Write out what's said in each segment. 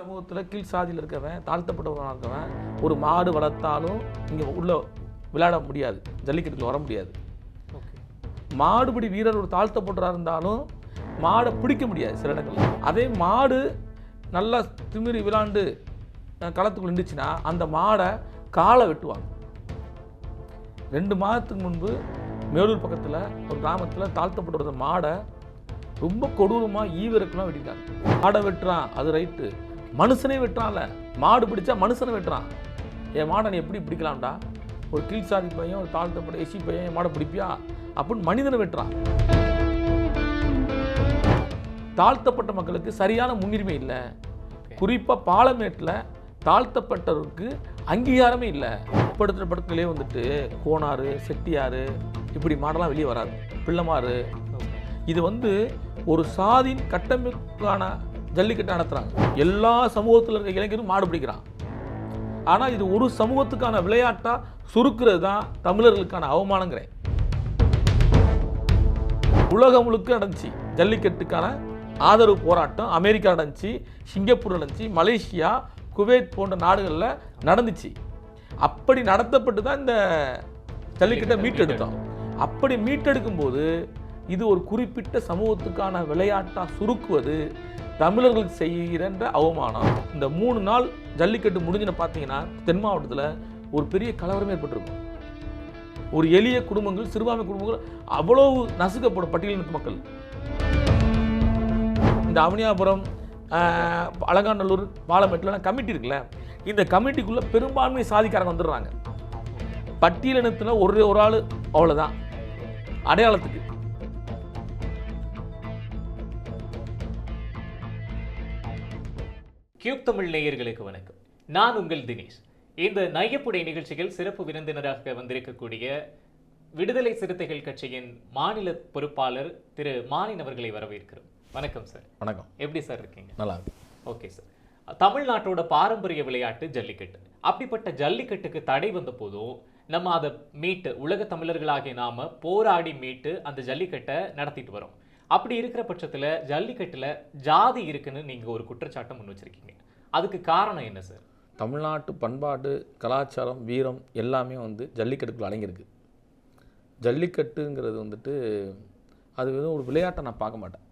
சமூகத்தில் கீழ் சாதியில் இருக்கவன் தாழ்த்தப்பட்டவனாக இருக்கவன் ஒரு மாடு வளர்த்தாலும் இங்கே உள்ள விளையாட முடியாது. ஜல்லிக்கட்டுக்குள்ள வர முடியாது. மாடுபடி மாடுபிடி வீரர் ஒரு தாழ்த்தப்பட்டவராக இருந்தாலும் மாடை பிடிக்க முடியாது சில இடங்களில். அதே மாடு நல்லா திமிரி விளாண்டு களத்துக்குள்ள நின்றுச்சுன்னா அந்த மாடை காலை வெட்டுவாங்க. ரெண்டு மாதத்துக்கு முன்பு மேலூர் பக்கத்தில் ஒரு கிராமத்தில் தாழ்த்தப்பட்ட மாடை ரொம்ப கொடூரமாக ஈவிரக்கெல்லாம் வெட்டிட்டாங்க மாடை வெட்டுறான் அது ரைட்டு. மனுஷனே வெட்டுறான்ல. மாடு பிடிச்சா மனுஷனை வெட்டுறான். என் மாடை நீ எப்படி பிடிக்கலாம்டா? ஒரு கீழ் சாதி பையன் ஒரு தாழ்த்தப்பட்ட எசி பையன் என் மாடை பிடிப்பியா? அப்படின்னு மனிதனை வெட்டுறான். தாழ்த்தப்பட்ட மக்களுக்கு சரியான முன்னுரிமை இல்லை. குறிப்பாக பாலமேட்டில் தாழ்த்தப்பட்டவருக்கு அங்கீகாரமே இல்லை. படுத்துகிற படத்துலேயே வந்துட்டு கோனாறு செட்டியார் இப்படி மாடெல்லாம் வெளியே வராது. பிள்ளைமாறு இது வந்து ஒரு சாதியின் கட்டமைப்புக்கான ஜல்லிக்கட்டு நடத்துகிறாங்க எல்லா சமூகத்தில் இருக்க இளைஞரும் மாடு பிடிக்கிறான். ஆனால் இது ஒரு சமூகத்துக்கான விளையாட்டாக சுருக்கிறது தான் தமிழர்களுக்கான அவமானங்கிறேன் உலகம் முழுக்க நடந்துச்சு ஜல்லிக்கட்டுக்கான ஆதரவு போராட்டம். அமெரிக்கா நடந்துச்சு சிங்கப்பூர் நடந்துச்சு மலேசியா குவைத் போன்ற நாடுகளில் நடந்துச்சு. அப்படி நடத்தப்பட்டு தான் இந்த ஜல்லிக்கட்டை மீட்டெடுத்தோம். அப்படி மீட்டெடுக்கும் போது இது ஒரு குறிப்பிட்ட சமூகத்துக்கான விளையாட்டாக சுருக்குவது தமிழர்களுக்கு செய்கிற அவமானம். இந்த மூணு நாள் ஜல்லிக்கட்டு முடிஞ்சுன்னு பார்த்தீங்கன்னா தென் மாவட்டத்தில் ஒரு பெரிய கலவரம் ஏற்பட்டிருக்கும். ஒரு எளிய குடும்பங்கள் சிறுபான்மை குடும்பங்கள் அவ்வளவு நசுக்கப்படும் பட்டியலின மக்கள். இந்த அவனியாபுரம் அலங்காநல்லூர் பாலமேட்டில் கமிட்டி இருக்குல்ல இந்த கமிட்டிக்குள்ளே பெரும்பான்மை சாதிக்காரங்க வந்துடுறாங்க. பட்டியலினத்தில் ஒரு ஒரு ஆள் அவ்வளோதான் அடையாளத்துக்கு. கியூப் தமிழ் நேயர்களுக்கு வணக்கம். நான் உங்கள் தினேஷ். இந்த நையப்புடை நிகழ்ச்சியில் சிறப்பு விருந்தினராக வந்திருக்கக்கூடிய விடுதலை சிறுத்தைகள் கட்சியின் மாநில பொறுப்பாளர் திரு மானின் அவர்களை வரவேற்கிறோம். வணக்கம் சார். வணக்கம். எப்படி சார் இருக்கீங்க? நல்லா ஓகே சார். தமிழ்நாட்டோட பாரம்பரிய விளையாட்டு ஜல்லிக்கட்டு. அப்படிப்பட்ட ஜல்லிக்கட்டுக்கு தடை வந்த போதும் நம்ம அதை மீட்டு உலக தமிழர்களாகிய நாம போராடி மீட்டு அந்த ஜல்லிக்கட்டை நடத்திட்டு வரோம். அப்படி இருக்கிற பட்சத்தில் ஜல்லிக்கட்டில் ஜாதி இருக்குன்னு நீங்கள் ஒரு குற்றச்சாட்டை முன் வச்சுருக்கீங்க. அதுக்கு காரணம் என்ன சார்? தமிழ்நாட்டு பண்பாடு கலாச்சாரம் வீரம் எல்லாமே வந்து ஜல்லிக்கட்டுக்குள்ள அடங்கியிருக்கு. ஜல்லிக்கட்டுங்கிறது வந்துட்டு அது வெறும் ஒரு விளையாட்டை நான் பார்க்க மாட்டேன்.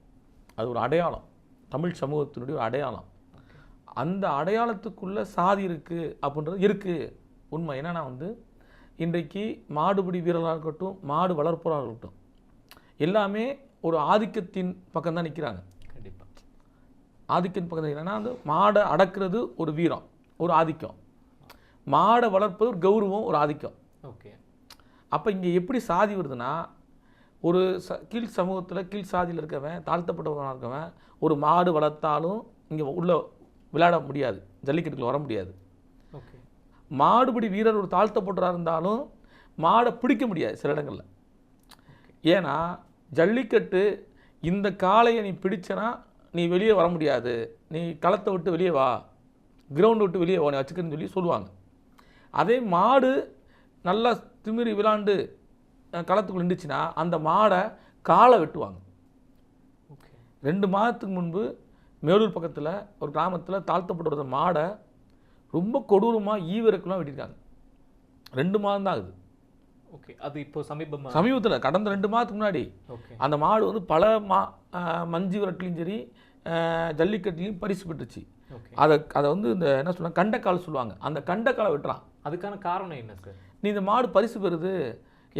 அது ஒரு அடையாளம். தமிழ் சமூகத்தினுடைய ஒரு அடையாளம். அந்த அடையாளத்துக்குள்ளே சாதி இருக்குது அப்படின்றது இருக்குது உண்மை என்னென்னா வந்து இன்றைக்கு மாடுபிடி வீரராக இருக்கட்டும் மாடு வளர்ப்பவராக இருக்கட்டும் எல்லாமே ஒரு ஆதிக்கத்தின் பக்கம் தான் நிற்கிறாங்க கண்டிப்பா ஆதிக்கம் பக்கத்தில் என்னன்னா அந்த மாடை அடக்குறது ஒரு வீரம் ஒரு ஆதிக்கம். மாடை வளர்ப்பது ஒரு கௌரவம் ஒரு ஆதிக்கம். ஓகே. அப்போ இங்கே எப்படி சாதி வருதுன்னா ஒரு ச கீழ் சமூகத்தில் கீழ் சாதியில் இருக்கவன் தாழ்த்தப்பட்டவனாக இருக்கவன் ஒரு மாடு வளர்த்தாலும் இங்கே உள்ள விளையாட முடியாது. ஜல்லிக்கட்டுக்குள்ள வர முடியாது. ஓகே. மாடுபிடி வீரர் ஒரு தாழ்த்தப்பட்டவராக இருந்தாலும் மாடை பிடிக்க முடியாது சில இடங்களில். ஏன்னா ஜல்லிக்கட்டு இந்த காளையை நீ பிடிச்சனா நீ வெளியே வர முடியாது. நீ களத்தை விட்டு வெளியே வா. கிரவுண்டை விட்டு வெளியே வா. நீ வச்சுக்கன்னு சொல்லி சொல்லுவாங்க. அதே மாடு நல்லா திமிரி விளாண்டு களத்துக்குள்ள நின்றுச்சுன்னா அந்த மாடை காலை வெட்டுவாங்க. ஓகே. ரெண்டு மாதத்துக்கு முன்பு மேலூர் பக்கத்தில் ஒரு கிராமத்தில் தாழ்த்தப்பட்ட மாடை ரொம்ப கொடூரமாக ஈவிரக்கெல்லாம் வெட்டியிருக்காங்க. ரெண்டு மாதம் தான் ஆகுது. ஓகே அது இப்போ சமீபமா? சமீபத்தில் கடந்த ரெண்டு மாதத்துக்கு முன்னாடி. ஓகே அந்த மாடு வந்து பல மா மஞ்சு விரட்டுலையும் சரி ஜல்லிக்கட்டுலையும் பரிசு பெற்றுச்சு. அதை அதை வந்து இந்த என்ன சொல்லுவாங்க கண்டக்கால் சொல்லுவாங்க. அந்த கண்டக்காலை வெட்டுறான். அதுக்கான காரணம் என்ன சார் நீ இந்த மாடு பரிசு பெறுது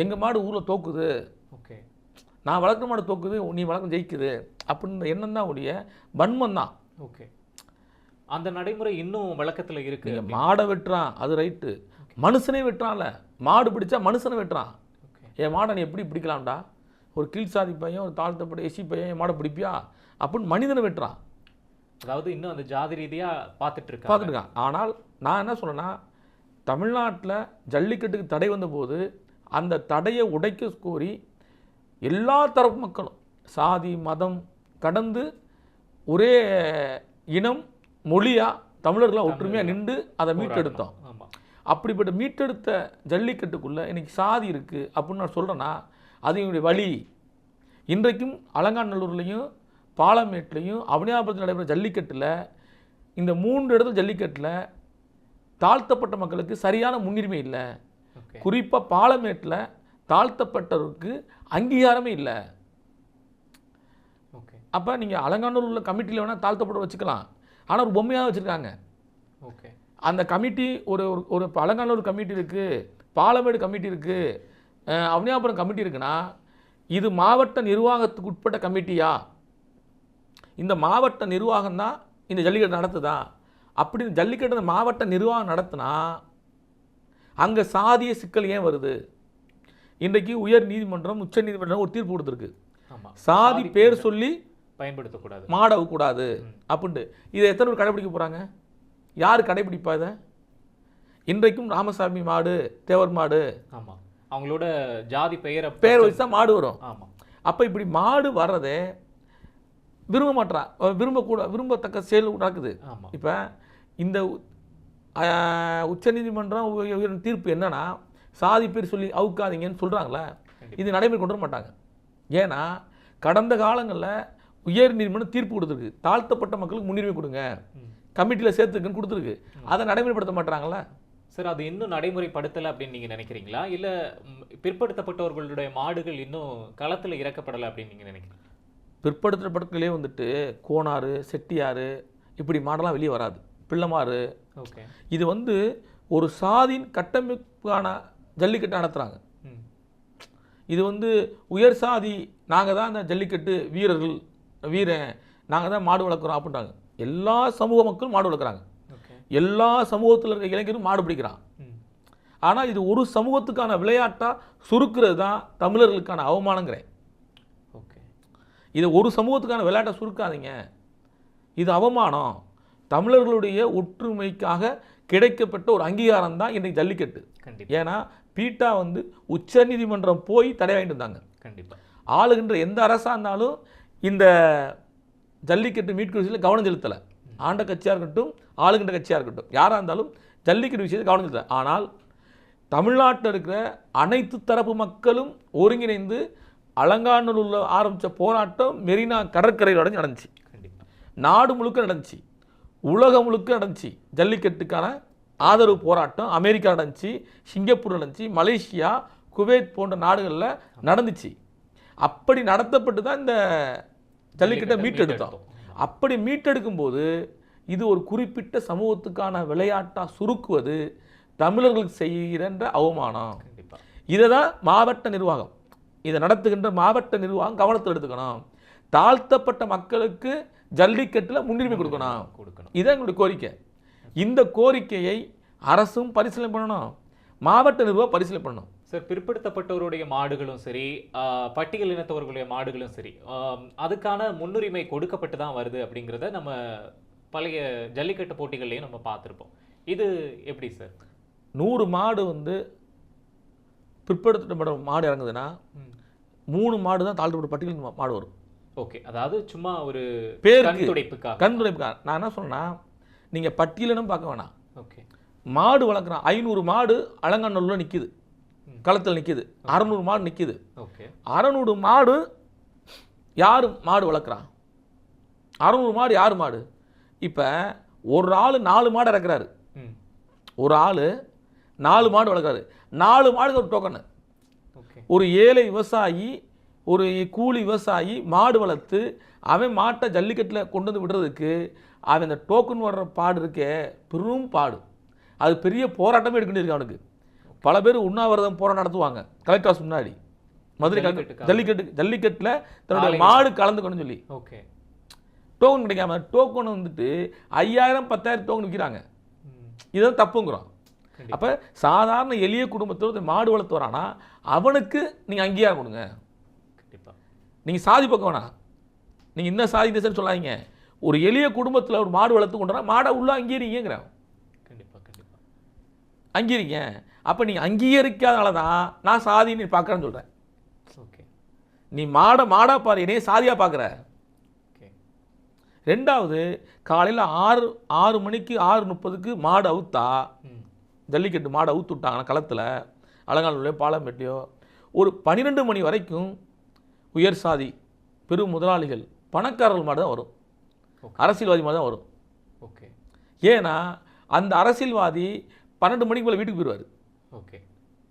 எங்கள் மாடு ஊரில் தோக்குது. ஓகே நான் வளர்க்குற மாடு தோக்குது நீ வளர்க்க ஜெயிக்குது. அப்படின்ற எண்ணம் தான் உடைய வன்மம் தான். ஓகே அந்த நடைமுறை இன்னும் வழக்கத்துல இருக்கு மாடை வெட்டுறான் அது ரைட்டு மனுஷனே வெட்டுறான்ல. மாடு பிடிச்சா மனுஷனை வெட்டுறான். என் மாடை நீ எப்படி பிடிக்கலாம்டா? ஒரு கீழ் சாதி பையன் ஒரு தாழ்த்தப்பட்ட எசி பையன் என் மாடை பிடிப்பியா? அப்படின்னு மனிதனை வெட்டுறான். அதாவது இன்னும் அந்த ஜாதி ரீதியா பார்த்துட்டு இருக்கான் ஆனால் நான் என்ன சொல்றேன்னா தமிழ்நாட்டில் ஜல்லிக்கட்டுக்கு தடை வந்தபோது அந்த தடையை உடைக்க கோரி எல்லா தரப்பு மக்களும் சாதி மதம் கடந்து ஒரே இனம் மொழியா தமிழர்களாக ஒற்றுமையாக நின்று அதை மீட்டெடுத்தோம். அப்படிப்பட்ட மீட்டெடுத்த ஜல்லிக்கட்டுக்குள்ளே இன்னைக்கு சாதி இருக்குது அப்படின்னு நான் சொல்கிறேன்னா அது என்னுடைய வழி. இன்றைக்கும் அலங்காநல்லூர்லேயும் பாலமேட்லேயும் அவனியாபுரத்தில் நடைபெற ஜல்லிக்கட்டில் இந்த மூன்று இடத்துல ஜல்லிக்கட்டில் தாழ்த்தப்பட்ட மக்களுக்கு சரியான முன்னுரிமை இல்லை. குறிப்பாக பாலமேட்டில் தாழ்த்தப்பட்டவருக்கு அங்கீகாரமே இல்லை. ஓகே. அப்போ நீங்கள் அலங்காநல்லூர் உள்ள கமிட்டியில் வேணால் தாழ்த்தப்பட்ட வச்சுக்கலாம். ஆனால் ஒரு பொம்மையாக வச்சுருக்காங்க. ஓகே. அந்த கமிட்டி ஒரு ஒரு- அலங்காநல்லூர் கமிட்டி இருக்குது பாலமேடு கமிட்டி இருக்குது அவனியாபுரம் கமிட்டி இருக்குன்னா இது மாவட்ட நிர்வாகத்துக்கு உட்பட்ட கமிட்டியா? இந்த மாவட்ட நிர்வாகம் தான் இந்த ஜல்லிக்கட்டு நடத்துதா? அப்படி இந்த ஜல்லிக்கட்டு மாவட்ட நிர்வாகம் நடத்துனா அங்கே சாதிய சிக்கல் ஏன் வருது? இன்றைக்கு உயர் நீதிமன்றம் உச்ச நீதிமன்றம் ஒரு தீர்ப்பு கொடுத்துருக்கு. சாதி பேர் சொல்லி பயன்படுத்தக்கூடாது. மாடவு கூடாது அப்படின்ட்டு. இதை எத்தனை பேர் கடைபிடிக்க போகிறாங்க யார் கடைபிடிப்பா இதை? இன்றைக்கும் ராமசாமி மாடு தேவர் மாடு. ஆமா. அவங்களோட ஜாதி பெயரை பேர் வச்சு தான் மாடு வரும். ஆமா. அப்போ இப்படி மாடு வர்றதே விரும்ப மாட்டா விரும்பக்கூட விரும்பத்தக்க செயல் நடக்குது. இப்போ இந்த உச்சநீதிமன்றம் தீர்ப்பு என்னன்னா சாதி பேர் சொல்லி அவுக்காதீங்கன்னு சொல்கிறாங்களே இது நடைமுறை கொண்டு வர மாட்டாங்க. ஏன்னா கடந்த காலங்களில் உயர் நீதிமன்றம் தீர்ப்பு கொடுத்துருக்கு. தாழ்த்தப்பட்ட மக்களுக்கு முன்னுரிமை கொடுங்க. கமிட்டியில் சேர்த்துக்குன்னு கொடுத்துருக்கு. அதை நடைமுறைப்படுத்த மாட்டாங்களா சார் அது இன்னும் நடைமுறைப்படுத்தல அப்படின்னு நீங்க நினைக்கிறீங்களா? இல்ல பிற்படுத்தப்பட்டவர்களுடைய மாடுகள் இன்னும் களத்துல இறக்கப்படலை அப்படின்னு நீங்க நினைக்கிறீங்க? பிற்படுத்தப்பட்டங்களே வந்துட்டு கோனாறு செட்டியாறு இப்படி மாடெல்லாம் வெளியே வராது. பிள்ளைமாறு. ஓகே. இது வந்து ஒரு சாதியின் கட்டமைப்பான ஜல்லிக்கட்டு நடத்துகிறாங்க ம். இது வந்து உயர் சாதி நாங்கள் தான் அந்த ஜல்லிக்கட்டு வீரர்கள் வீரன் நாங்கள் தான் மாடு வளர்க்குறோம் அப்படின்றாங்க. எல்லா சமூக மக்களும் மாடு வளர்க்குறாங்க. எல்லா சமூகத்தில் இருக்க இளைஞரும் மாடு பிடிக்கிறான். ஆனால் இது ஒரு சமூகத்துக்கான விளையாட்டாக சுருக்கிறது தான் தமிழர்களுக்கான அவமானங்கிறேன். ஓகே. இது ஒரு சமூகத்துக்கான விளையாட்டை சுருக்காதீங்க. இது அவமானம். தமிழர்களுடைய ஒற்றுமைக்காக கிடைக்கப்பட்ட ஒரு அங்கீகாரம் தான் இன்றைக்கு ஜல்லிக்கட்டு. கண்டிப்பா. ஏன்னா பீட்டா வந்து உச்சநீதிமன்றம் போய் தடை வாங்கிட்டு இருந்தாங்க கண்டிப்பா. ஆளுகின்ற எந்த அரசாக இருந்தாலும் இந்த ஜல்லிக்கட்டு மீட்பு விஷயத்தில் கவனம் செலுத்தலை. ஆண்ட கட்சியாக இருக்கட்டும் ஆளுகின்ற கட்சியாக இருக்கட்டும். யாராக இருந்தாலும் ஜல்லிக்கட்டு விஷயத்தில் கவனம் செலுத்தலை. ஆனால் தமிழ்நாட்டில் இருக்கிற அனைத்து தரப்பு மக்களும் ஒருங்கிணைந்து அலங்காநல்லூரில் ஆரம்பித்த போராட்டம் மெரினா கடற்கரையோட நடந்துச்சு. கண்டிப்பா. நாடு முழுக்க நடந்துச்சு. உலகம் முழுக்க நடந்துச்சு. ஜல்லிக்கட்டுக்கான ஆதரவு போராட்டம் அமெரிக்கா நடந்துச்சு சிங்கப்பூர் நடந்துச்சு மலேசியா குவைத் போன்ற நாடுகளில் நடந்துச்சு. அப்படி நடத்தப்பட்டு தான் இந்த ஜல்லிக்கட்டை மீட்டெடுத்தோம். அப்படி மீட்டெடுக்கும் போது இது ஒரு குறிப்பிட்ட சமூகத்துக்கான விளையாட்டாக சுருக்குவது தமிழர்களுக்கு செய்கின்ற அவமானம். இதை தான் மாவட்ட நிர்வாகம். இதை நடத்துகின்ற மாவட்ட நிர்வாகம் கவனத்தில் எடுத்துக்கணும். தாழ்த்தப்பட்ட மக்களுக்கு ஜல்லிக்கட்டில் முன்னுரிமை கொடுக்கணும். கொடுக்கணும். இதான் எங்களுடைய கோரிக்கை. இந்த கோரிக்கையை அரசும் பரிசீலனை பண்ணணும். மாவட்ட நிர்வாகம் பரிசீலனை பண்ணணும். சார் பிற்படுத்தப்பட்டவருடைய மாடுகளும் சரி பட்டியல் இனத்தவர்களுடைய மாடுகளும் சரி அதுக்கான முன்னுரிமை கொடுக்கப்பட்டு தான் வருது அப்படிங்கிறத நம்ம பழைய ஜல்லிக்கட்டு போட்டிகள்லையும் நம்ம பார்த்துருப்போம். இது எப்படி சார்? நூறு மாடு வந்து பிற்படுத்தப்பட்ட மாடு இறங்குதுன்னா மூணு மாடு தான் தாழ்த்தப்பட்ட பட்டியல் மாடு வரும். ஓகே அதாவது சும்மா ஒரு. கண் துடைப்புக்காக. கண் நான் என்ன சொன்னா நீங்கள் பட்டியலினும் பார்க்க வேணாம். ஓகே. மாடு வளர்க்குறான் ஐநூறு மாடு அலங்காநல்லூரில் நிற்கிது. களத்தில் நிற்கிது அறநூறு மாடு நிற்கிது ஓகே அறநூறு மாடு யார் மாடு வளர்க்குறான் அறநூறு மாடு யார் மாடு? இப்போ ஒரு ஆள் நாலு மாடு இறக்குறாரு. ஒரு ஆள் நாலு மாடு வளர்க்குறாரு. நாலு மாடுக்கு ஒரு டோக்கனு ஒரு ஏழை விவசாயி ஒரு கூலி விவசாயி மாடு வளர்த்து அவன் மாட்டை ஜல்லிக்கட்டில் கொண்டு வந்து விடுறதுக்கு அவன் இந்த டோக்கன் வர்ற பாடு இருக்கே பெரும் பாடு. அது பெரிய போராட்டமே எடுக்க வேண்டியிருக்கு அவனுக்கு. பல பேர் உண்ணாவிரதம் போராட்டம் நடத்துவாங்க. கலெக்டர் ஆஃபீஸ் முன்னாடி. மதுரை கலெக்டர். ஜல்லிக்கட்டு ஜல்லிக்கட்டில் தன்னுடைய மாடு கலந்துக்கணும்னு சொல்லி. ஓகே. டோக்கன் கிடைக்காம டோக்கன் வந்துட்டு ஐயாயிரம் பத்தாயிரம் டோக்கன் விற்கிறாங்க இதுதான் தப்புங்கிறோம். அப்போ சாதாரண எளிய குடும்பத்தில் ஒருத்தன் மாடு வளர்த்து வரானா அவனுக்கு நீங்கள் அங்கீகாரம் கொடுங்க கண்டிப்பா. நீங்கள் சாதி பக்கம் வேணாம். நீங்கள் இன்னும் சாதி தேசம்னு சொல்லாதீங்க. ஒரு எளிய குடும்பத்தில் ஒரு மாடு வளர்த்து கொண்டு மாடை உள்ள அங்கீகரிங்கிறேன் கண்டிப்பா கண்டிப்பா. அங்கீகரிங்க அப்போ நீங்கள் அங்கீகரிக்காதனால தான் நான் சாதின்னு நீ பார்க்குறேன்னு சொல்கிறேன் ஓகே நீ மாடை மாடா பாரு என்னைய சாதியாக பார்க்குற. ஓகே ரெண்டாவது காலையில் ஆறு ஆறு மணிக்கு ஆறு முப்பதுக்கு மாடு அவுத்தா ஜல்லிக்கட்டு மாடை அவுத்து விட்டாங்கன்னா களத்தில் அலங்காநல்லூர்லையோ பாலமேட்லையோ ஒரு பன்னிரெண்டு மணி வரைக்கும் உயர் சாதி பெரும் முதலாளிகள் பணக்காரர்கள் மாடு தான் வரும். அரசியல்வாதி மாதிரி தான் வரும். ஓகே ஏன்னா அந்த அரசியல்வாதி பன்னெண்டு மணிக்கு மேலே வீட்டுக்கு போயிடுவார் ஓகே.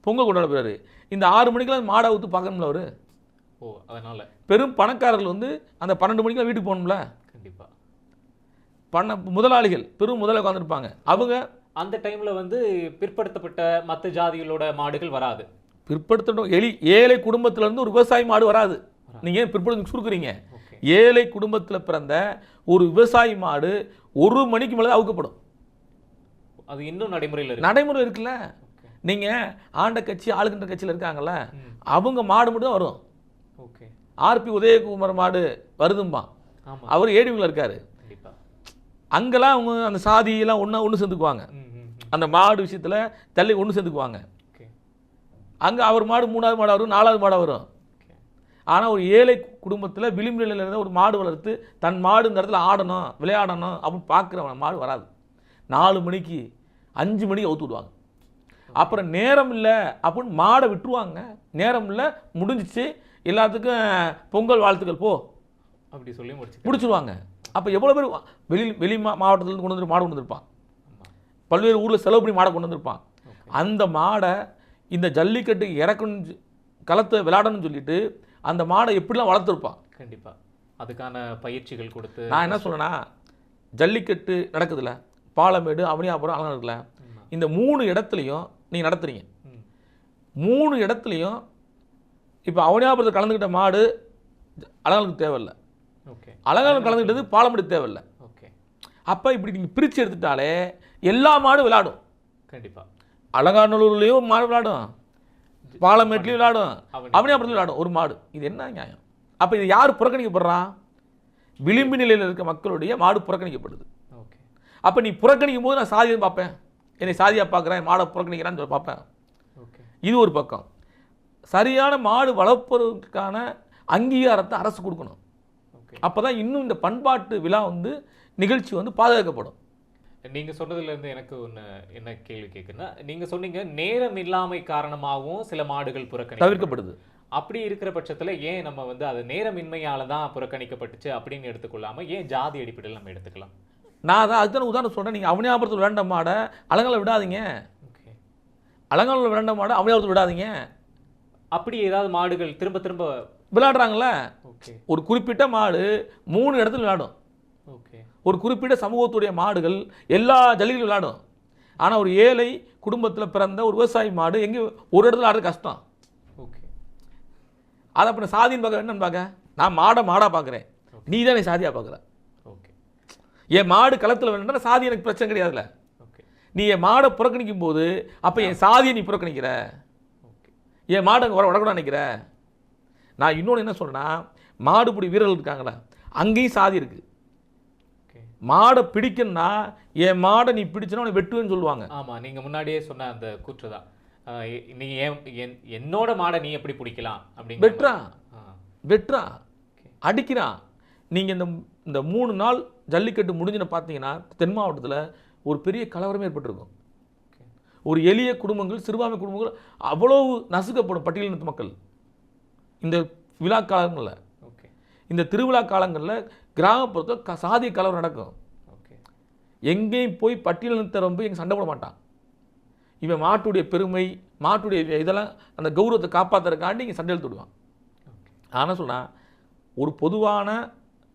பொங்கல் கொண்டாட போயிடுவார் இந்த ஆறு மணிக்கெல்லாம் மாடை ஊற்று பார்க்கணும்ல அவர்? ஓ அதனால. பெரும் பணக்காரர்கள் வந்து அந்த பன்னெண்டு மணிக்கெல்லாம் வீட்டுக்கு போகணும்ல? கண்டிப்பா. பண முதலாளிகள் பெரும் முதலாளி உட்காந்துருப்பாங்க அவங்க அந்த டைம்ல வந்து பிற்படுத்தப்பட்ட மத்த ஜாதிகளோட மாடுகள் வராது. பிற்படுத்தணும் எலி ஏழை குடும்பத்துல இருந்து ஒரு விவசாயி மாடு வராது. நீங்கள் ஏன் பிற்படுத்த சுருக்குறீங்க? ஏழை குடும்பத்தில் பிறந்த ஒரு விவசாயி மாடு ஒரு மணிக்கு மேலே அவுக்கப்படும். அது இன்னும் நடைமுறையில் நடைமுறை இருக்குல்ல? நீங்கள் ஆண்ட கட்சி ஆளுகின்ற கட்சியில் இருக்காங்கல்ல. அவங்க மாடு மட்டும் தான் வரும். ஓகே. ஆர்பி உதயகுமார் மாடு வருதும்பா. அவர் ஏடிவியில் இருக்காரு. அங்கெல்லாம் அவங்க அந்த சாதியெல்லாம் ஒன்றா ஒன்று சேர்ந்துக்குவாங்க. அந்த மாடு விஷயத்தில் தள்ளி ஒன்று சேர்ந்துக்குவாங்க. அங்கே அவர் மாடு மூணாவது மாடு வரும் நாலாவது மாடு வரும். ஆனால் ஒரு ஏழை குடும்பத்தில் விளிம்பு நிலையில் இருந்த ஒரு மாடு வளர்த்து தன் மாடு இந்த இடத்துல ஆடணும் விளையாடணும் அப்படின்னு பார்க்குறவன் மாடு வராது. நாலு மணிக்கு அஞ்சு மணிக்கு அவுத்து விடுவாங்க. அப்புறம் நேரம் இல்லை அப்படின்னு மாடை விட்டுருவாங்க. நேரம் இல்லை முடிஞ்சிச்சு. எல்லாத்துக்கும் பொங்கல் வாழ்த்துக்கள் போ. அப்படி சொல்லி முடிச்சு முடிச்சிருவாங்க. அப்போ எவ்வளோ பேர் வெளி வெளி மா மாவட்டத்துலேருந்து கொண்டு வந்து மாடு கொண்டு வந்திருப்பான். பல்வேறு ஊரில் செலவு பண்ணி மாடை கொண்டு வந்திருப்பான். அந்த மாடை இந்த ஜல்லிக்கட்டு இறக்கணும் களத்தை விளையாடணும்னு சொல்லிட்டு அந்த மாடை எப்படிலாம் வளர்த்துருப்பான்? கண்டிப்பா. அதுக்கான பயிற்சிகள் கொடுத்து நான் என்ன சொல்றேன்னா ஜல்லிக்கட்டு நடக்குதுல்ல. பாலமேடு அவனியாபுரம் ஆமா. இந்த மூணு இடத்துலையும் நீங்கள் நடத்துறீங்க. மூணு இடத்துலையும் இப்போ அவனியாபுரத்தில் கலந்துக்கிட்ட மாடு அலங்காலுக்கு தேவையில்லை. ஓகே. அலங்காலம் கலந்துக்கிட்டது பாலமேடு தேவையில்லை. ஓகே. அப்போ இப்படி நீங்கள் பிரித்து எடுத்துட்டாலே எல்லா மாடும் விளையாடும் கண்டிப்பா. அலங்காநல்லூர்லேயும் மாடு விளையாடும் பாலமேட்லேயும் விளையாடும் அவனி- அவனியாபுரத்தில் விளையாடும் ஒரு மாடு. இது என்ன நியாயம்? அப்போ இது யார் புறக்கணிக்கப்படுறா? விளிம்பு நிலையில் இருக்க மக்களுடைய மாடு புறக்கணிக்கப்படுது. ஓகே. அப்போ நீ புறக்கணிக்கும் போது நான் சாதியை பார்ப்பேன். என்னை சாதியாக பார்க்குறேன் மாடை புறக்கணிக்கிறான்னு பார்ப்பேன். ஓகே. இது ஒரு பக்கம். சரியான மாடு வளர்ப்பதற்கான அங்கீகாரத்தை அரசு கொடுக்கணும். அப்போ தான் இன்னும் இந்த பண்பாட்டு விழா வந்து நிகழ்ச்சி வந்து பாதுகாக்கப்படும். நீங்க சொன்னதுல இருந்து எனக்கு ஒண்ணு என்ன கேள்வி கேக்குன்னா நீங்க சொன்னீங்க நேரம் இல்லாமை காரணமாகவும் சில மாடுகள் புறக்கணி தவிர்க்கப்படுது. அப்படி இருக்கிற பட்சத்துல ஏன் நம்ம வந்து அது நேரமின்மையால தான் புறக்கணிக்கப்பட்டுச்சு அப்படின்னு எடுத்துக்கொள்ளாம ஏன் ஜாதி அடிப்படையில் நம்ம எடுத்துக்கலாம்? நான் தான் அதுதான் உதாரணம் சொல்கிறேன் நீங்கள் அவனியாபுரத்தில் வேண்ட மாடை அலங்கால விடாதீங்க. ஓகே. அலங்கால வேண்ட மாடை அவனியாபுரத்தில் விடாதீங்க. அப்படி ஏதாவது மாடுகள் திரும்ப திரும்ப விளையாடுறாங்களே ஒரு குறிப்பிட்ட மாடு மூணு இடத்துல விளையாடும். ஓகே. ஒரு குறிப்பிட்ட சமூகத்துடைய மாடுகள் எல்லா ஜல்லிகளும் விளையாடும். ஆனால் ஒரு ஏழை குடும்பத்தில் பிறந்த ஒரு விவசாயி மாடு எங்கேயும் ஒரு இடத்துல ஆடுறது கஷ்டம். ஓகே. அதை அப்புறம் சாதின்னு பார்க்க என்னன்னு பார்க்க? நான் மாடை மாடாக பார்க்குறேன். நீ தான் சாதியாக பார்க்குற? ஓகே என் மாடு களத்தில் வேணும்னா சாதி எனக்கு பிரச்சனை கிடையாதுல்ல. ஓகே நீ என் மாடை புறக்கணிக்கும் போது அப்போ என் சாதியை நீ புறக்கணிக்கிற. ஓகே என் மாடு அங்கே வர விடக்கூடாது நினைக்கிற. நான் இன்னொன்று என்ன சொல்றேன்னா மாடுபிடி வீரர்கள் இருக்காங்களே அங்கேயும் சாதி இருக்குது மாடை பிடிக்கணும்னா என் மாடை நீ பிடிச்சனா உன்னை வெட்டுவேன்னு சொல்லுவாங்க. ஆமா நீங்க முன்னாடியே சொன்ன அந்த கூற்று தான். நீ ஏன் என்- என்னோட மாடை நீ எப்படி பிடிக்கலாம் அப்படிங்கிற வெட்டுறா மாதிரி. ஆ, வெட்டுறா ஓகே அடிக்கிறான். நீங்கள் இந்த இந்த மூணு நாள் ஜல்லிக்கட்டு முடிஞ்சுன்னு பார்த்தீங்கன்னா தென் மாவட்டத்தில் ஒரு பெரிய கலவரமே ஏற்பட்டிருக்கும். ஒரு எளிய குடும்பங்கள் சிறுபான்மை குடும்பங்கள் அவ்வளவு நசுக்கப்படும் பட்டியலினத்து மக்கள். இந்த விழா காலங்களில். ஓகே. இந்த திருவிழா காலங்களில் கிராமப்புறத்தில் க சாதிய கலவரம் நடக்கும். ஓகே. எங்கேயும் போய் பட்டியலினத்தை ரொம்ப எங்க சண்டை போட மாட்டான். இவன் மாட்டுடைய பெருமை மாட்டுடைய இதெல்லாம் அந்த கௌரவத்தை காப்பாற்றுறதுக்காண்டி இங்கே சண்டை ஓகே. ஆனால் சொன்னா ஒரு பொதுவான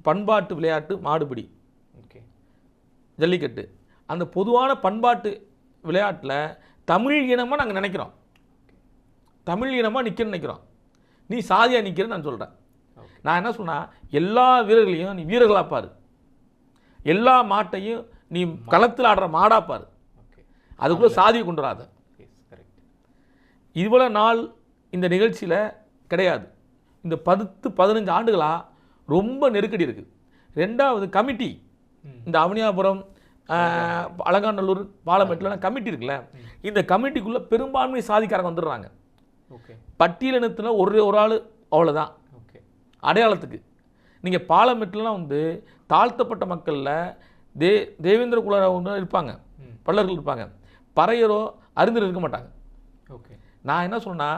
பண்பாட்டு விளையாட்டு மாடுபிடி. ஜல்லிக்கட்டு. அந்த பொதுவான பண்பாட்டு விளையாட்டில் தமிழ் இனமாக நாங்கள் நினைக்கிறோம். தமிழ் இனமாக நிற்கணும்னு நினைக்கிறோம். நீ சாதியாக நிற்கிறேன்னு நான் சொல்கிறேன் நான் என்ன சொன்னா எல்லா வீரர்களையும் நீ வீரர்களாக பாரு. எல்லா மாட்டையும் நீ களத்தில் ஆடுற மாடா பாரு. அதுக்குள்ளே சாதியை கொண்டு வராத இவ்வளோ நாள் இந்த நிகழ்ச்சியில் கிடையாது. இந்த பத்து பதினஞ்சு ஆண்டுகளா ரொம்ப நெருக்கடி இருக்குது ரெண்டாவது கமிட்டி. இந்த அவனியாபுரம் அலங்காநல்லூர் பாலமேட்டில் கமிட்டி இருக்குல்ல இந்த கமிட்டிக்குள்ளே பெரும்பான்மை சாதிக்காரங்க வந்துடுறாங்க. பட்டியலினத்தில் ஒரு ஒரு ஆள் அவ்வளோதான் ஓகே. அடையாளத்துக்கு. நீங்கள் பாலமெட்லாம் வந்து தாழ்த்தப்பட்ட மக்களில் தே தேவேந்திர குல இருப்பாங்க. பல்லர்கள் இருப்பாங்க. பறையரோ அறிஞர் இருக்க மாட்டாங்க. ஓகே. நான் என்ன சொன்னா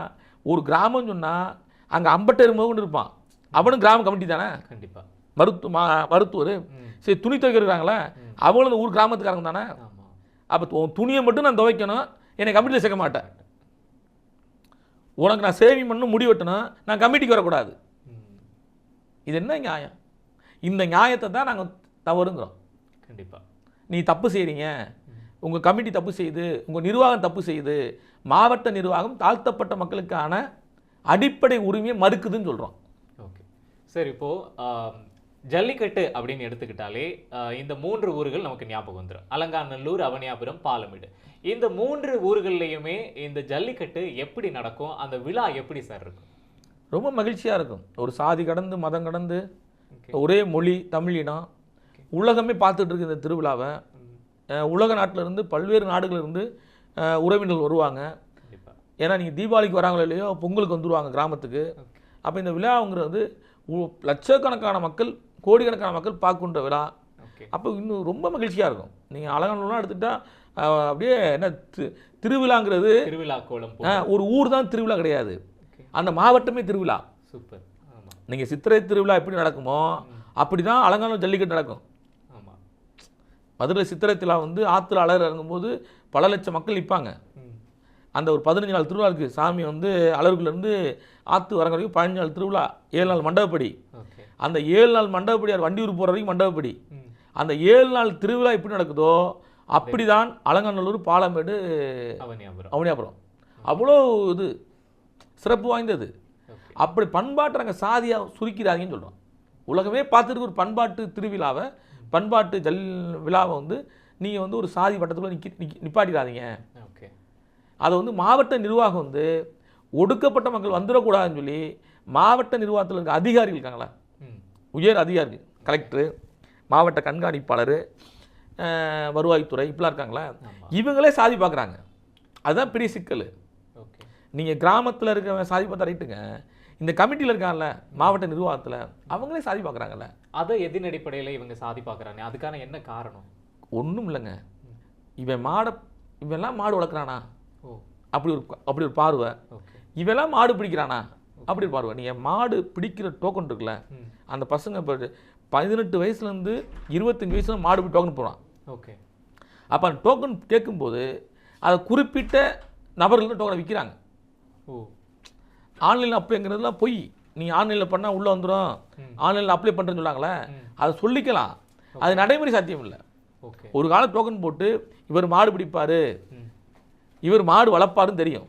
ஒரு கிராமம் சொன்னால் அங்கே அம்பட்டர் கொண்டு இருப்பான். அவனும் கிராம கமிட்டி தானே? கண்டிப்பா. மருத்து மருத்துவர். சரி துணி துவைக்கிறாங்களே அவங்களும் ஊர் கிராமத்துக்காரங்க தானே? அப்போ உன் துணியை மட்டும் நான் துவைக்கணும் என்னை கமிட்டியில் சேர்க்க மாட்டேன். உனக்கு நான் சேவிங் பண்ணணும் முடி வெட்டணும் நான் கமிட்டிக்கு வரக்கூடாது. இது என்ன நியாயம்? இந்த நியாயத்தை தான் நாங்கள் தவறுங்கிறோம். கண்டிப்பா. நீ தப்பு செய்கிறீங்க உங்கள் கமிட்டி தப்பு செய்யுது உங்கள் நிர்வாகம் தப்பு செய்யுது மாவட்ட நிர்வாகம் தாழ்த்தப்பட்ட மக்களுக்கான அடிப்படை உரிமையை மறுக்குதுன்னு சொல்கிறோம் ஓகே. சரி இப்போ ஆம், ஜல்லிக்கட்டு அப்படின்னு எடுத்துக்கிட்டாலே இந்த மூன்று ஊர்கள் நமக்கு ஞாபகம் வந்துடும் அலங்காநல்லூர் அவனியாபுரம் பாலமேடு. இந்த மூன்று ஊர்கள்லையுமே இந்த ஜல்லிக்கட்டு எப்படி நடக்கும்? அந்த விழா எப்படி சார் இருக்கும்? ரொம்ப மகிழ்ச்சியாக இருக்கும். ஒரு சாதி கடந்து மதம் கடந்து. ஒரே மொழி தமிழினம் உலகமே பார்த்துட்டு இருக்கு இந்த திருவிழாவை. உலக நாட்டுல இருந்து பல்வேறு நாடுகள்ல இருந்து அஹ் உறவினர்கள் வருவாங்க. ஏன்னா நீங்கள் தீபாவளிக்கு வராங்களோ இல்லையோ பொங்கலுக்கு வந்துருவாங்க கிராமத்துக்கு. அப்போ இந்த விழாங்கிறது லட்சக்கணக்கான மக்கள் கோடிக்கணக்கான மக்கள் பார்க்கின்ற விழா. அப்போ இன்னும் ரொம்ப மகிழ்ச்சியாக இருக்கும். நீங்கள் அழகானலாம் எடுத்துட்டா அப்படியே என்ன தி- திருவிழாங்கிறது திருவிழா கோலம் ஒரு ஊர் தான் திருவிழா கிடையாது. அந்த மாவட்டமே திருவிழா. சூப்பர். நீங்கள் சித்திரை திருவிழா எப்படி நடக்குமோ அப்படி தான் அலங்காநல்லூர் ஜல்லிக்கட்டு நடக்கும். மதுரை சித்திரை திருவிழா வந்து ஆற்றுல அலர் இறங்கும்போது பல லட்சம் மக்கள் நிற்பாங்க அந்த ஒரு பதினஞ்சு நாள் திருவிழா இருக்குது சாமி வந்து அலருக்குலேருந்து ஆற்று வரங்க வரைக்கும் பதினஞ்சு நாள் திருவிழா ஏழு நாள் மண்டபப்படி. அந்த ஏழு நாள் மண்டபப்படி வண்டியூர் போகிற வரைக்கும் மண்டபப்படி. அந்த ஏழு நாள் திருவிழா எப்படி நடக்குதோ அப்படிதான் அலங்காநல்லூர் பாலமேடு அவனியாபுரம். அவனியாபுரம். அவ்வளோ இது சிறப்பு வாய்ந்தது. அப்படி பண்பாட்டை நாங்கள் சாதியாக சுருக்கிறாங்கன்னு சொல்கிறோம் உலகமே பார்த்துருக்கு ஒரு பண்பாட்டு திருவிழாவை பண்பாட்டு ஜல் விழாவை வந்து நீங்கள் வந்து ஒரு சாதி வட்டத்துக்குள்ள நிக்கி நிப்பாட்டிடாதீங்க. ஓகே. அதை வந்து மாவட்ட நிர்வாகம் வந்து ஒடுக்கப்பட்ட மக்கள் வந்துடக்கூடாதுன்னு சொல்லி மாவட்ட நிர்வாகத்தில் இருக்க அதிகாரிகள் இருக்காங்களா? உயர் அதிகாரிகள் கலெக்டர் மாவட்ட கண்காணிப்பாளர் வருவாய்த்துறை இப்படிலாம் இருக்காங்களா? இவங்களே சாதி பார்க்குறாங்க அதுதான் பெரிய சிக்கல். ஓகே. நீங்கள் கிராமத்தில் இருக்க சாதி பார்த்தா ரைட்டுங்க இந்த கமிட்டியில் இருக்காங்கல்ல மாவட்ட நிர்வாகத்தில் அவங்களே சாதி பார்க்குறாங்கல்ல அதை எதின் அடிப்படையில இவங்க சாதி பார்க்கறாங்க அதுக்கான என்ன காரணம்? ஒன்றும் இல்லைங்க. இவன் மாடை இவெல்லாம் மாடு வளர்க்குறானா? ஓ. அப்படி ஒரு அப்படி ஒரு பார்வை. இவெல்லாம் மாடு பிடிக்கிறானா? அப்படி ஒரு பார்வை. நீங்கள் மாடு பிடிக்கிற டோக்கன் இருக்குல்ல அந்த பசங்க இப்போ பதினெட்டு வயசுலேருந்து இருபத்தஞ்சி வயசுல மாடு போய் டோக்கன் போடுறான். ஓகே. அப்போ அந்த டோக்கன் கேட்கும்போது அதை குறிப்பிட்ட நபர்கள் டோக்கனை விற்கிறாங்க ஓ. ஆன்லைனில் அப்ளைங்கிறதுலாம் பொய். நீங்கள் ஆன்லைனில் பண்ணால் உள்ளே வந்துடும். ஆன்லைனில் அப்ளை பண்ணுறேன்னு சொன்னாங்களே. அதை சொல்லிக்கலாம். அது நடைமுறை சாத்தியம் இல்லை. ஒரு கால டோக்கன் போட்டு இவர் மாடு பிடிப்பார். இவர் மாடு வளர்ப்பாருன்னு தெரியும்.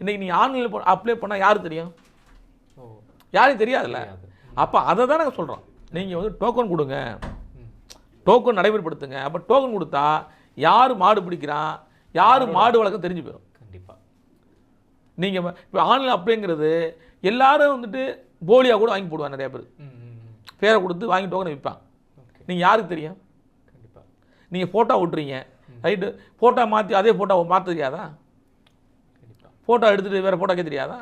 இன்றைக்கி நீ ஆன்லைனில் அப்ளை பண்ணால் யாருக்கு தெரியும்? ஓ யாரும் தெரியாதுல்ல. தெரியாது. அப்போ அதை தான் நாங்கள் சொல்கிறோம் நீங்கள் வந்து டோக்கன் கொடுங்க. டோக்கன் நடைமுறைப்படுத்துங்க. அப்போ டோக்கன் கொடுத்தா யார் மாடு பிடிக்கிறான்? யார் மாடு வளர்க்க தெரிஞ்சு போயிடும் கண்டிப்பா. நீங்கள் இப்போ ஆன்லைன் அப்ளைங்கிறது எல்லாரும் வந்துட்டு போலியாக கூட வாங்கி போடுவாங்க நிறைய பேர். பேரை கொடுத்து வாங்கி டோக்கனை விற்பான் நீங்கள் யாருக்கு தெரியும்? கண்டிப்பா. நீங்கள் ஃபோட்டோ விட்டுறீங்க. ரைட்டு ஃபோட்டோ மாற்றி அதே ஃபோட்டோ மாற்ற தெரியாதா? ஃபோட்டோ எடுத்துகிட்டு வேறு ஃபோட்டோ தெரியாதா?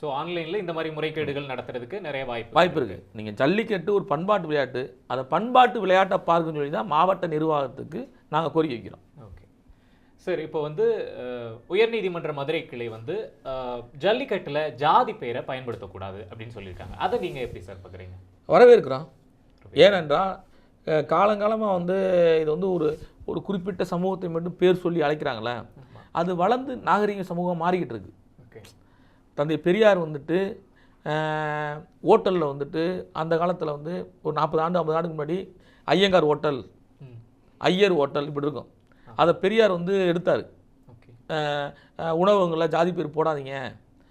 ஸோ ஆன்லைன்ல இந்த மாதிரி முறைகேடுகள் நடத்துறதுக்கு நிறைய வாய்ப்பு வாய்ப்பு இருக்குது நீங்கள் ஜல்லிக்கட்டு ஒரு பண்பாட்டு விளையாட்டு அதை பண்பாட்டு விளையாட்டை பார்க்கணும்னு சொல்லி தான் மாவட்ட நிர்வாகத்துக்கு நாங்கள் கோரிக்கை வைக்கிறோம். ஓகே. சார் இப்போ வந்து உயர்நீதிமன்ற மதுரை கிளை வந்து ஜல்லிக்கட்டுல ஜாதி பெயரை பயன்படுத்தக்கூடாது அப்படின்னு சொல்லியிருக்காங்க. அதை நீங்க எப்படி சார் பார்க்குறீங்க வரவேற்கிறோம். ஏனென்றால் காலங்காலமாக வந்து இது வந்து ஒரு ஒரு குறிப்பிட்ட சமூகத்தை மட்டும் பேர் சொல்லி அழைக்கிறாங்களே அது வளர்ந்து நாகரிக சமூகம் மாறிக்கிட்டு இருக்கு. ஓகே. தந்தை பெரியார் வந்துட்டு ஹோட்டலில் வந்துட்டு அந்த காலத்தில் வந்து ஒரு நாற்பது ஆண்டு ஐம்பது ஆண்டுக்கு முன்னாடி ஐயங்கார் ஹோட்டல் ம். ஐயர் ஹோட்டல் இப்படி இருக்கும். அதை பெரியார் வந்து எடுத்தார். உணவகங்களில் ஜாதி பேர் போடாதீங்க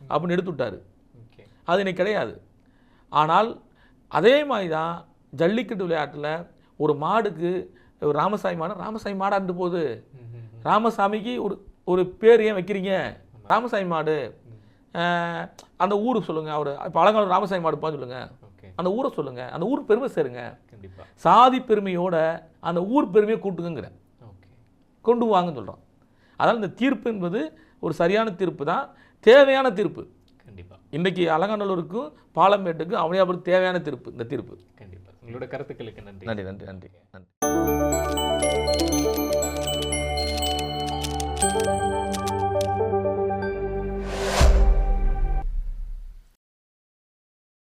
அப்படின்னு எடுத்து விட்டார். அது இன்னைக்கு கிடையாது. ஆனால் அதே மாதிரி தான் ஜல்லிக்கட்டு விளையாட்டில் ஒரு மாடுக்கு ஒரு ராமசாமி மாடு ராமசாமி மாடாண்டு போகுது. ராமசாமிக்கு ஒரு ஒரு பேர் ஏன் வைக்கிறீங்க? ராமசாமி மாடு. அந்த ஊருக்கு சொல்லுங்கள் அவர் இப்போ அலங்காலம் ராமசாமி மாடு போன்னு சொல்லுங்கள் அந்த ஊரை சொல்லுங்கள் அந்த ஊர் பெருமை சேருங்க. கண்டிப்பா. சாதி பெருமையோட அந்த ஊர் பெருமையை கூட்டுங்கிற ஓகே. கொண்டு வாங்கன்னு சொல்கிறோம் அதனால் இந்த தீர்ப்பு என்பது ஒரு சரியான தீர்ப்பு தான். தேவையான தீர்ப்பு. கண்டிப்பா. இன்றைக்கி அலங்காநல்லூருக்கும் பாலமேட்டுக்கும் அவனியாபுரம் தேவையான தீர்ப்பு இந்த தீர்ப்பு. கண்டிப்பா. உங்களோட கருத்துக்களுக்கு நன்றி. நன்றி நன்றி நன்றி நன்றி.